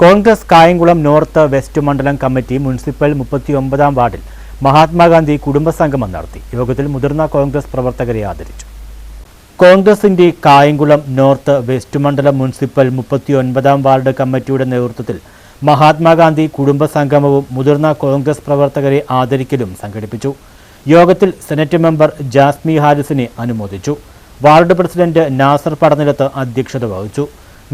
Congress Kayamkulam north west മണ്ഡലം committee municipal മുപ്പത്തിയൊമ്പതാം വാർഡിൽ മഹാത്മാഗാന്ധി കുടുംബസംഗമം നടത്തി. യോഗത്തിൽ മുതിർന്ന കോൺഗ്രസ് പ്രവർത്തകരെ ആദരിച്ചു. കോൺഗ്രസിന്റെ കായംകുളം നോർത്ത് വെസ്റ്റ് മണ്ഡലം മുനിസിപ്പൽ മുപ്പത്തിയൊൻപതാം വാർഡ് കമ്മിറ്റിയുടെ നേതൃത്വത്തിൽ മഹാത്മാഗാന്ധി കുടുംബസംഗമവും മുതിർന്ന കോൺഗ്രസ് പ്രവർത്തകരെ ആദരിക്കലും സംഘടിപ്പിച്ചു. യോഗത്തിൽ സെനറ്റ് മെമ്പർ ജാസ്മി ഹാരിസിനെ അനുമോദിച്ചു. വാർഡ് പ്രസിഡന്റ് നാസർ പടനിലത്ത് അധ്യക്ഷത വഹിച്ചു.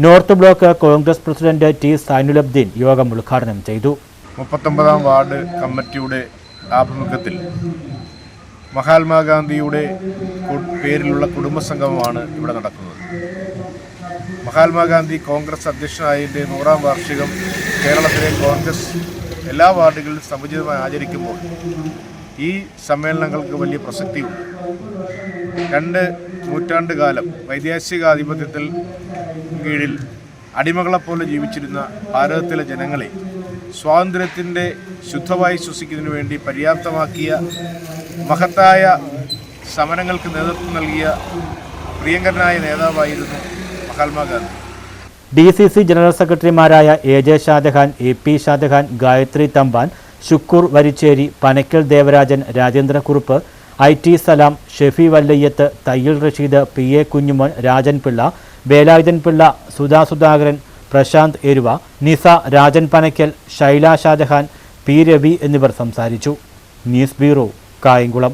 North block Congress president T Zainulabdeen യോഗം ഉദ്ഘാടനം ചെയ്തു. മുപ്പത്തൊമ്പതാം വാർഡ് കമ്മിറ്റിയുടെ ആഭിമുഖ്യത്തിൽ മഹാത്മാഗാന്ധിയുടെ പേരിലുള്ള കുടുംബസംഗമമാണ് ഇവിടെ നടക്കുന്നത്. മഹാത്മാഗാന്ധി കോൺഗ്രസ് അധ്യക്ഷനായതിന്റെ നൂറാം വാർഷികം കേരളത്തിലെ കോൺഗ്രസ് എല്ലാ വാർഡുകളിലും സമുചിതമായി ആചരിക്കുമ്പോൾ ഈ സമ്മേളനങ്ങൾക്ക് വലിയ പ്രസക്തിയുണ്ട്. രണ്ട് നൂറ്റാണ്ട് കാലം വൈദേശിക കീഴിൽ അടിമകളെപ്പോലെ ജീവിച്ചിരുന്ന ഭാരതത്തിലെ ജനങ്ങളെ സ്വാതന്ത്ര്യത്തിന്റെ ശുദ്ധമായി ശ്വസിക്കുന്നതിന് വേണ്ടി പര്യാപ്തമാക്കിയ മഹത്തായ സമരങ്ങൾക്ക് നേതൃത്വം നൽകിയ പ്രിയങ്കരനായ നേതാവായിരുന്നു Mahatma Gandhi D C C general സെക്രട്ടറിമാരായ A J Shajahan A P Shajahan Gayathri Thampan Shukkur Varicheri Panakkal Devarajan Rajendrakurup I T Salam Shefi Vallayyath Thayyil Rasheed P A Kunjumon Rajanpillai Velayudhanpillai Velayudhan Sudha Sudhakaran Prashanth Eruva Nisa Rajan Panakkal Shaila Shajahan P Ravi എന്നിവർ സംസാരിച്ചു. News bureau Kayamkulam.